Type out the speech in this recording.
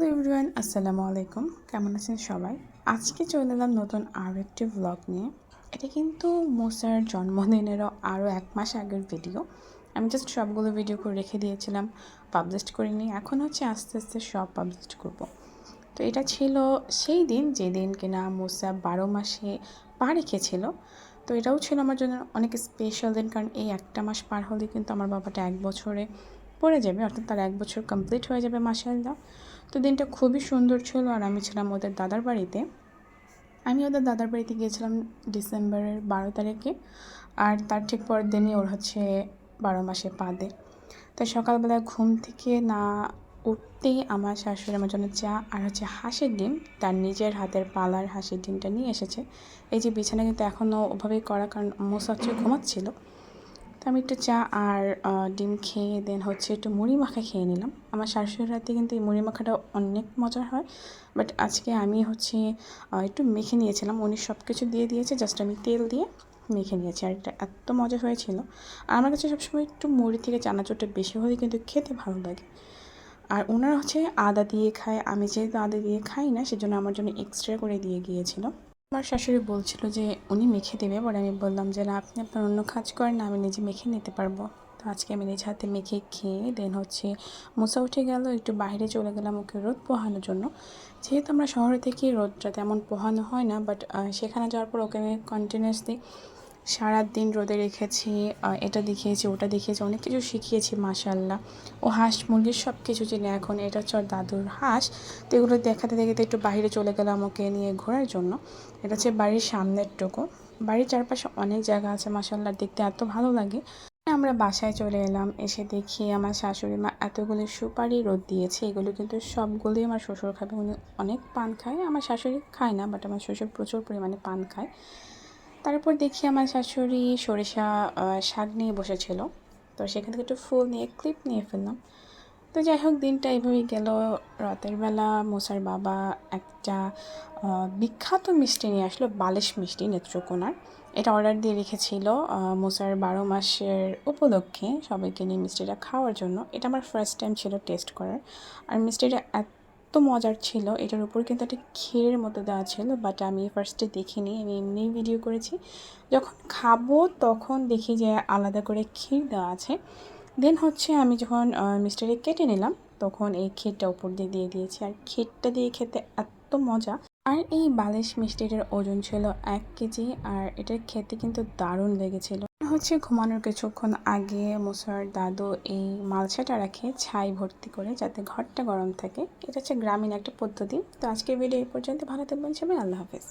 Hello everyone, আসসালামু আলাইকুম। কেমন আছেন সবাই? আজকে চলে এলাম নতুন আরও একটি ভ্লগ নিয়ে। এটা কিন্তু মোসার জন্মদিনেরও আরও এক মাস আগের ভিডিও আমি জাস্ট সবগুলো ভিডিও করে রেখে দিয়েছিলাম পাবলিশ করিনি। এখন হচ্ছে আস্তে আস্তে সব পাবলিশ করব। তো এটা ছিল সেই দিন, যেদিন কিনা মোসা বারো মাসে পা রেখেছিল। তো এটাও ছিল আমার জন্য অনেক স্পেশাল দিন, কারণ এই একটা মাস পার হলে কিন্তু আমার বাবাটা এক বছরে পড়ে যাবে, অর্থাৎ তার এক বছর কমপ্লিট হয়ে যাবে মাসাল্লাহ তো দিনটা খুবই সুন্দর ছিল আর আমি ছিলাম ওদের দাদার বাড়িতে। আমি ওদের দাদার বাড়িতে গিয়েছিলাম ডিসেম্বরের বারো তারিখে আর তার ঠিক পরের দিনই ওর হচ্ছে বারো মাসে পা দেয় তাই সকালবেলা ঘুম থেকে না উঠতেই আমার শাশুড়ি আমার জন্য চা আর হচ্ছে হাঁসের ডিম, তার নিজের হাতের পালার হাঁসের ডিমটা নিয়ে এসেছে। এই যে বিছানা কিন্তু এখনও ওভাবেই করা, কারণ মোসা হচ্ছে ঘুমাচ্ছিল। তো আমি একটু চা আর ডিম খেয়ে দেন হচ্ছে একটু মুড়ি মাখা খেয়ে নিলাম। আমার শাশুড়ির রাতে কিন্তু এই মুড়ি মাখাটা অনেক মজার হয়। বাট আজকে আমি হচ্ছে একটু মেখে নিয়েছিলাম। উনি সব কিছু দিয়ে দিয়েছে জাস্ট আমি তেল দিয়ে মেখে নিয়েছি। আর এটা এত মজা হয়েছিল। আর আমার কাছে সবসময় একটু মুড়ি থেকে চানাচুরটা বেশি হলে কিন্তু খেতে ভালো লাগে। আর ওনারা হচ্ছে আদা দিয়ে খায়। আমি যেহেতু আদা দিয়ে খাই না, সেজন্য আমার জন্য এক্সট্রা করে দিয়ে গিয়েছিল। আমার শাশুড়ি বলছিল যে উনি মেখে দেবে পরে আমি বললাম যে না, আপনি আপনার অন্য কাজ করেন না, আমি নিজে মেখে নিতে পারব। তো আজকে আমি নিজ হাতে মেখে খেয়ে দেন হচ্ছে মোসা উঠে গেল, একটু বাইরে চলে গেলাম ওকে রোদ পোহানোর জন্য। যেহেতু আমরা শহরে থেকে রোদটা তেমন পোহানো হয় না বাট সেখানে যাওয়ার পর ওকে আমি কন্টিনিউসলি সারাদিন রোদে রেখেছি এটা দেখিয়েছি, ওটা দেখিয়েছি, অনেক কিছু শিখিয়েছি মাশাল্লাহ ও হাঁস মুরগির সব কিছু চিনে এখন, এটা হচ্ছে দাদুর হাঁস। তো এগুলো দেখাতে দেখাতে একটু বাইরে চলে গেলাম আমাকে নিয়ে ঘোরার জন্য। এটা হচ্ছে বাড়ির সামনের টুকু। বাড়ির চারপাশে অনেক জায়গা আছে মাসাল্লাহ দেখতে এত ভালো লাগে। আমরা বাসায় চলে এলাম, এসে দেখি আমার শাশুড়ি মা এতগুলি সুপারি রোদ দিয়েছে, এগুলো কিন্তু সবগুলোই আমার শ্বশুর খাবে। উনি অনেক পান খায়, আমার শাশুড়ি খায় না বাট আমার শ্বশুর প্রচুর পরিমাণে পান খায়। তারপর দেখি আমার শাশুড়ি সরিষা শাক নিয়ে বসেছিল। তো সেখান থেকে একটু ফুল নিয়ে, ক্লিপ নিয়ে ফেললাম। তো যাই হোক, দিনটা এইভাবেই গেল। রাতের বেলা মোসার বাবা একটা বিখ্যাত মিষ্টি নিয়ে আসলো, বালিশ মিষ্টি, নেত্রকোনার। এটা অর্ডার দিয়ে রেখেছিল মোসার বারো মাসের উপলক্ষে সবাইকে নিয়ে মিষ্টিটা খাওয়ার জন্য। এটা আমার ফার্স্ট টাইম ছিল টেস্ট করার। আর মিষ্টিটা এত এত মজার ছিল, এটার উপর কিন্তু একটা ক্ষীরের মতো দেওয়া ছিল বাট আমি ফার্স্টে দেখিনি, আমি এমনি ভিডিও করেছি। যখন খাব তখন দেখি যে আলাদা করে ক্ষীর দেওয়া আছে। দেন হচ্ছে আমি যখন মিস্টারে কেটে নিলাম, তখন এই ক্ষীরটা উপর দিয়ে দিয়ে দিয়েছি। আর ক্ষীরটা দিয়ে খেতে এত মজা আর এই বালিশ মিষ্টিটার ওজন ছিল এক কেজি আর এটার খেতে কিন্তু দারুণ লেগেছিল। হচ্ছে ঘুমানোর কিছুক্ষণ আগে মুসার দাদু এই মালসাটা রাখে ছাই ভর্তি করে যাতে ঘরটা গরম থাকে, এটা হচ্ছে গ্রামীণ একটা পদ্ধতি। তো আজকের ভিডিও এই পর্যন্ত। ভালো থাকবেন সবাই, আল্লাহ হাফেজ।